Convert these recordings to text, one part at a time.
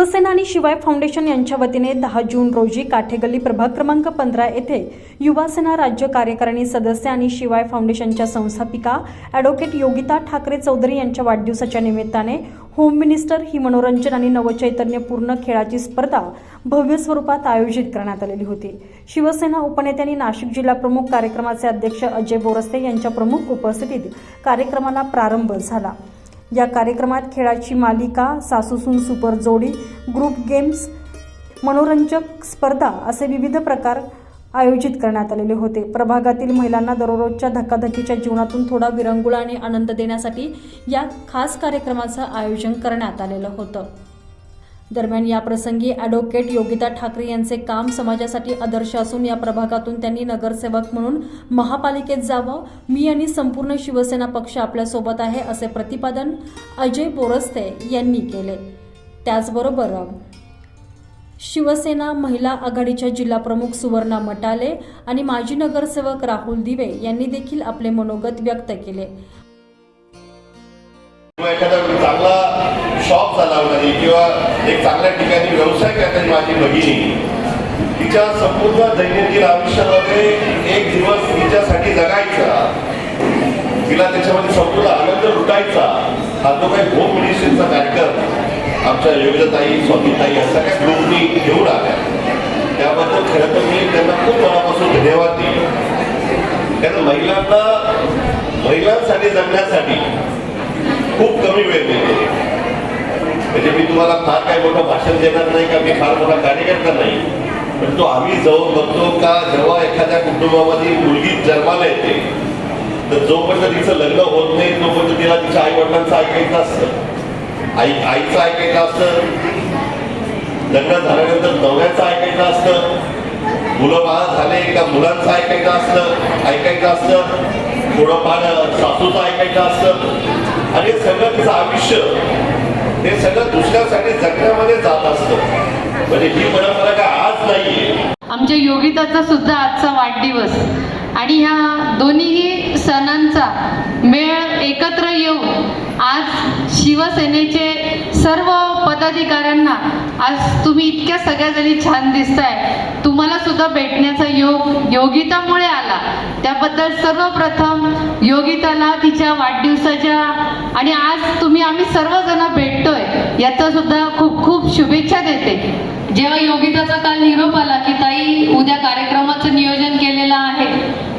शिवसेना आणि शिवाय फाउंडेशन यांच्या वतीने दहा जून रोजी काठेगल्ली प्रभाग क्रमांक पंधरा येथे युवासेना राज्य कार्यकारिणी सदस्य आणि शिवाय फाउंडेशनच्या संस्थापिका ॲडव्होकेट योगिता ठाकरे चौधरी यांच्या वाढदिवसाच्या निमित्ताने होम मिनिस्टर ही मनोरंजन आणि नवचैतन्यपूर्ण खेळाची स्पर्धा भव्य स्वरूपात आयोजित करण्यात आलेली होती. शिवसेना उपनेत्यांनी नाशिक जिल्हा प्रमुख कार्यक्रमाचे अध्यक्ष अजय बोरस्ते यांच्या प्रमुख उपस्थितीत कार्यक्रमाला प्रारंभ झाला. या कार्यक्रमात खेळाची मालिका सासूसून सुपर जोडी ग्रुप गेम्स मनोरंजक स्पर्धा असे विविध प्रकार आयोजित करण्यात आलेले होते. प्रभागातील महिलांना दररोजच्या धकाधकीच्या जीवनातून थोडा विरंगुळा आणि आनंद देण्यासाठी या खास कार्यक्रमाचं आयोजन करण्यात आलेलं होतं. दरम्यान या प्रसंगी ॲडव्होकेट योगिता ठाकरे यांचे काम समाजासाठी आदर्श असून या प्रभागातून त्यांनी नगरसेवक म्हणून महापालिकेत जावं. मी आणि संपूर्ण शिवसेना पक्ष आपल्यासोबत आहे असे प्रतिपादन अजय बोरस्ते यांनी केले. त्याचबरोबर शिवसेना महिला आघाडीच्या जिल्हाप्रमुख सुवर्णा मटाले आणि माजी नगरसेवक राहुल दिवे यांनी देखील आपले मनोगत व्यक्त केले. एखादा शॉप चालवणारी किंवा एक चांगल्या ठिकाणी व्यवसाय करणारी माझी भगिनी तिच्या संपूर्ण दैनंदिन आयुष्यामध्ये एक दिवस तिच्यासाठी जगायचा. तिला त्याच्यामध्ये संपूर्ण आनंद लुटायचा. हा जो काही होम मिनिस्ट्रीचा कार्यक्रम आमच्या योग्यताई स्वामीताई या सगळ्या ग्रुपनी घेऊन आल्या. त्याबद्दल खरं तर मी त्यांना खूप मनापासून धन्यवाद दिले कारण महिलांना महिलांसाठी जगण्यासाठी खूप कमी वेळ मिळते. म्हणजे मी तुम्हाला फार काही मोठं भाषण देणार नाही का? मी फार मोठा कार्यकर्ता नाही. पण तो आम्ही जाऊन बघतो का जेव्हा एखाद्या कुटुंबामध्ये मुलगी जन्माला येते तर जोपर्यंत तिचं लग्न होत नाही तोपर्यंत तिला तिच्या आई वडिलांचं ऐकायचं असतं. आई आईचं ऐकायचं असतं. लग्न झाल्यानंतर नवऱ्याचं ऐकायचं असतं. मुलं बाळ झाले का मुलांचं ऐकायचं असतं ऐकायचं असतं. थोडंफार सासूचं ऐकायचं असतं. आणि सगळं तिचं आयुष्य. हे सगळं दुसऱ्यासाठी जगण्यामध्ये जात असतं. म्हणजे ही परंपरा काय आज नाहीये. आमच्या योगिताचा सुद्धा आजचा वाढदिवस. आणि ह्या दोन्हीही सणांचा मेळ एकत्र येऊन आज शिवसेनेचे सर्व पदाधिकाऱ्यांना आज तुम्ही इतक्या सगळ्या जणी छान दिसताय. तुम्हाला सुद्धा भेटण्याचा योग योगितामुळे आला. त्याबद्दल सर्वप्रथम योगिताला तिच्या वाढदिवसाच्या आणि आज तुम्ही आम्ही सर्वजण भेटतोय याचा सुद्धा खूप खूप शुभेच्छा देते. जेव्हा योगिताचा काल निरोप आला की ताई उद्या कार्यक्रमाचं नियोजन केलेलं आहे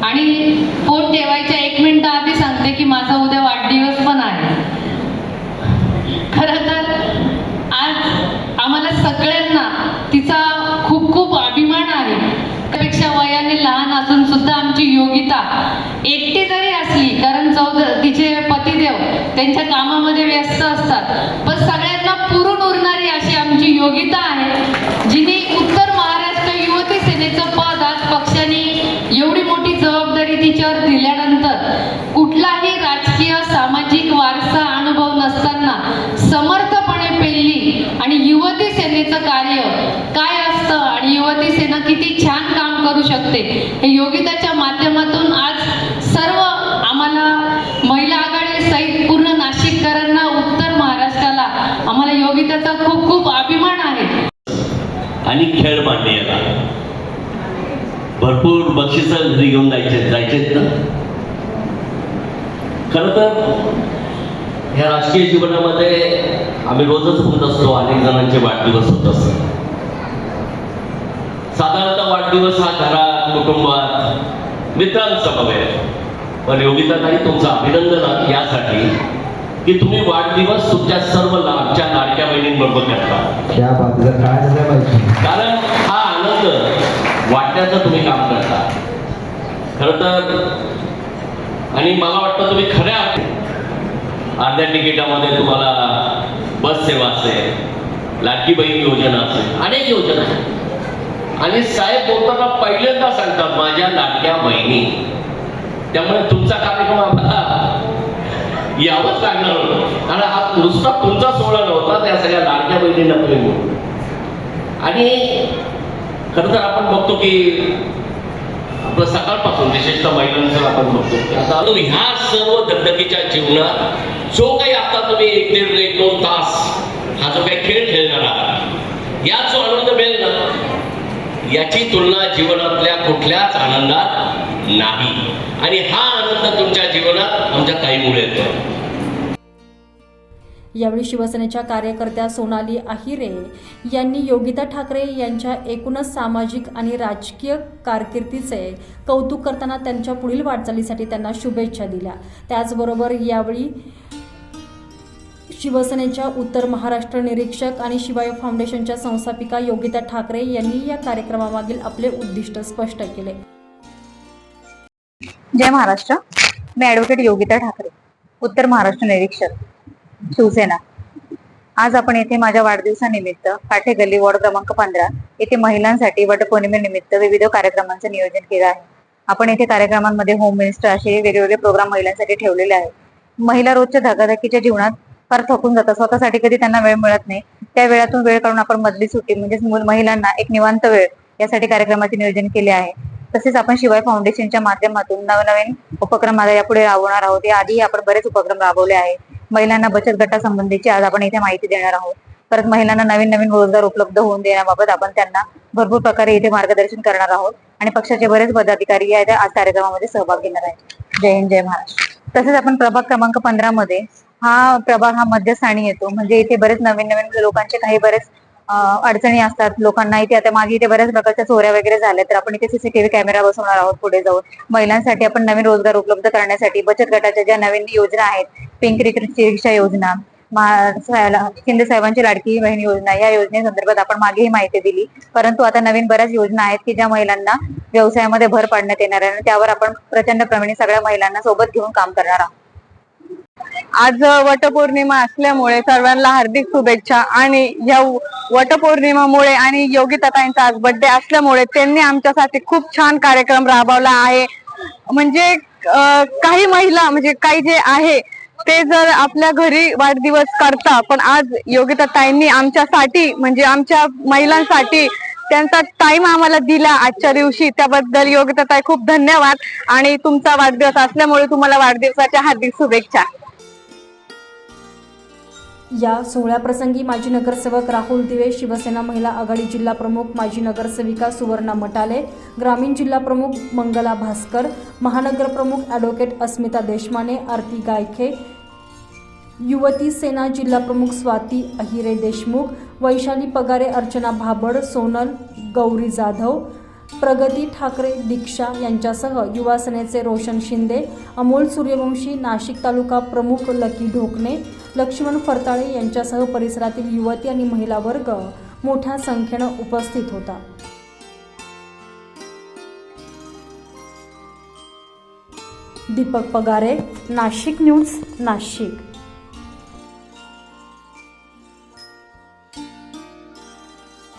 आणि फोन ठेवायच्या एक मिनिट आधी सांगते की माझा उद्या वाढदिवस पण आहे खरं तर आज आम्हाला सगळ्यांना तिचा खूप खूप अभिमान आहे त्यापेक्षा वयाने लहान असून सुद्धा आमची योगिता एकटी जरी असली कारण चौद तिचे पतिदेव त्यांच्या कामामध्ये व्यस्त असतात पण सगळ्यांना पुरून उरणारी अशी आमची योगिता आहे जिने उत्तर महाराष्ट्र युवती सेनेचं पद आज पक्षाने एवढी मोठी जबाबदारी तिच्यावर दिल्यानंतर कुठलाही राजकीय सामाजिक वारसा अनुभव नसताना समर्थपणे पेलली आणि युवती सेनेचं कार्य काय असतं आणि युवती सेना किती छान काम करू शकते. हे योगिताच्या माध्यमातून आज सर्व आम्हाला महिला आघाडी सहित पूर्ण नाशिककरांना उत्तर महाराष्ट्राला आम्हाला योगिताचा खूप खूप अभिमान आहे. आणि खेळ मांडणे याला. भरपूर बक्षिसं घरी घेऊन जायचे जायचेत ना? खर तर ह्या राजकीय जीवनामध्ये आम्ही रोजच होत असतो अनेक जणांचे वाढदिवस होत असतात. साधारणतः वाढदिवस हा घरात कुटुंबात मित्रांसमवेत. पण योगिताताई तुमचं अभिनंदन यासाठी की तुम्ही वाढदिवस तुमच्या सर्व लाडच्या लाडक्या बहिणींबरोबर करता. त्या बाजूला काय झालं पाहिजे कारण हा आनंद वाटण्याचं तुम्ही काम करता. खरं तर आणि मला वाटतं तुम्ही खऱ्या अर्ध्या तिकिटामध्ये तुम्हाला बस सेवा असेल लाडकी बहीण योजना असेल अनेक योजना आहेत. आणि साहेब बोलताना पहिल्यांदा सांगतात माझ्या लाडक्या बहिणी. त्यामुळे तुमचा कार्यक्रम आम्हाला यावंच लागणार होतं. कारण हा नुसता तुमचा सोहळा नव्हता त्या सगळ्या लाडक्या बहिणींना प्रेम आणि खरं तर आपण बघतो की आपलं सकाळपासून विशेषतः महिलांचं आपण बघतो की आता ह्या सर्व दगदगीच्या जीवनात जो काही आता तुम्ही एक दीड एक दोन तास हा जो काही खेळ खेळणार आहात यात जो आनंद मिळेल ना? याची तुलना जीवनातल्या कुठल्याच आनंदात नाही. आणि हा आनंद तुमच्या जीवनात आमच्या ताईमुळे येतो. यावेळी शिवसेनेच्या कार्यकर्त्या सोनाली आहिरे यांनी योगिता ठाकरे यांच्या एकूणच सामाजिक आणि राजकीय कारकिर्दीचे कौतुक करताना त्यांच्या पुढील वाटचालीसाठी त्यांना शुभेच्छा दिल्या. त्याचबरोबर यावेळी शिवसेनेच्या उत्तर महाराष्ट्र निरीक्षक आणि शिवाय फाउंडेशनच्या संस्थापिका योगिता ठाकरे यांनी या कार्यक्रमामागील आपले उद्दिष्ट स्पष्ट केले. जय महाराष्ट्र. मी ॲडव्होकेट योगिता ठाकरे उत्तर महाराष्ट्र निरीक्षक शिवसेना. आज आपण येथे माझ्या वाढदिवसानिमित्त काठे गल्ली वॉर्ड क्रमांक पंधरा येथे महिलांसाठी वटपौर्णिमेनिमित्त विविध कार्यक्रमांचं नियोजन केलं आहे. आपण येथे कार्यक्रमांमध्ये होम मिनिस्टर असे वेगवेगळे प्रोग्राम महिलांसाठी ठेवलेले आहेत. महिला रोजच्या धकाधकीच्या जीवनात फार थकून जातात. स्वतःसाठी कधी त्यांना वेळ मिळत नाही. त्या वेळातून वेळ काढून आपण मधली सुट्टी म्हणजेच महिलांना एक निवांत वेळ यासाठी कार्यक्रमाचे नियोजन केले आहे. तसेच आपण शिवाय फाउंडेशनच्या माध्यमातून नवनवीन उपक्रम आता यापुढे राबवणार आहोत. या आधी आपण बरेच उपक्रम राबवले आहेत. महिलांना बचत गटासंबंधीची आज आपण इथे माहिती देणार आहोत. परत महिलांना नवीन नवीन रोजगार उपलब्ध होऊन देण्याबाबत आपण त्यांना भरपूर प्रकारे इथे मार्गदर्शन करणार आहोत. आणि पक्षाचे बरेच पदाधिकारी आहेत आज कार्यक्रमामध्ये सहभाग घेणार आहेत. जय हिंद जय महाराष्ट्र. तसेच आपण प्रभाग क्रमांक पंधरा मध्ये हा प्रभाग हा मध्यस्थानी येतो. म्हणजे इथे बरेच नवीन नवीन लोकांचे काही बरेच अडचणी असतात. लोकांना इथे आता मागे इथे बऱ्याच प्रकारच्या चोऱ्या वगैरे झाल्या तर आपण इथे सीसीटीव्ही कॅमेरा बसवणार आहोत पुढे जाऊन. महिलांसाठी आपण नवीन रोजगार उपलब्ध करण्यासाठी बचत गटाच्या ज्या नवीन योजना आहेत पिंक रिक्षा योजना शिंदे साहेबांची लाडकी बहीण योजना या योजनेसंदर्भात आपण मागेही माहिती दिली. परंतु आता नवीन बऱ्याच योजना आहेत की ज्या महिलांना व्यवसायामध्ये भर पाडण्यात येणार आहे आणि त्यावर आपण प्रचंड प्रमाणे सगळ्या महिलांना सोबत घेऊन काम करणार आहोत. आज वटपौर्णिमा असल्यामुळे सर्वांना हार्दिक शुभेच्छा आणि या वटपौर्णिमामुळे आणि योगिताताईंचा आज बर्थडे असल्यामुळे त्यांनी आमच्यासाठी खूप छान कार्यक्रम राबवला आहे. म्हणजे काही महिला म्हणजे काही जे आहे ते जर आपल्या घरी वाढदिवस करता पण आज योगिताताईंनी आमच्यासाठी म्हणजे आमच्या महिलांसाठी त्यांचा टाइम आम्हाला दिला आजच्या दिवशी. त्याबद्दल योग्यता ताई खूप धन्यवाद आणि तुमचा वाढदिवस असल्यामुळे तुम्हाला वाढदिवसाच्या हार्दिक शुभेच्छा. या सोहळ्याप्रसंगी माजी नगरसेवक राहुल दिवे शिवसेना महिला आघाडी जिल्हा प्रमुख माजी नगरसेविका सुवर्णा मटाले ग्रामीण जिल्हा प्रमुख मंगला भास्कर महानगर प्रमुख ॲडव्होकेट अस्मिता देशमाने आरती गायखे युवती सेना जिल्हा प्रमुख स्वाती अहिरे देशमुख वैशाली पगारे अर्चना भाबड सोनल गौरी जाधव प्रगती ठाकरे दीक्षा यांच्यासह युवासेनेचे रोशन शिंदे अमोल सूर्यवंशी नाशिक तालुका प्रमुख लकी ढोकणे लक्ष्मण फरताळे यांच्यासह परिसरातील युवती आणि महिला वर्ग मोठ्या संख्येनं उपस्थित होता. दीपक पगारे नाशिक न्यूज नाशिक.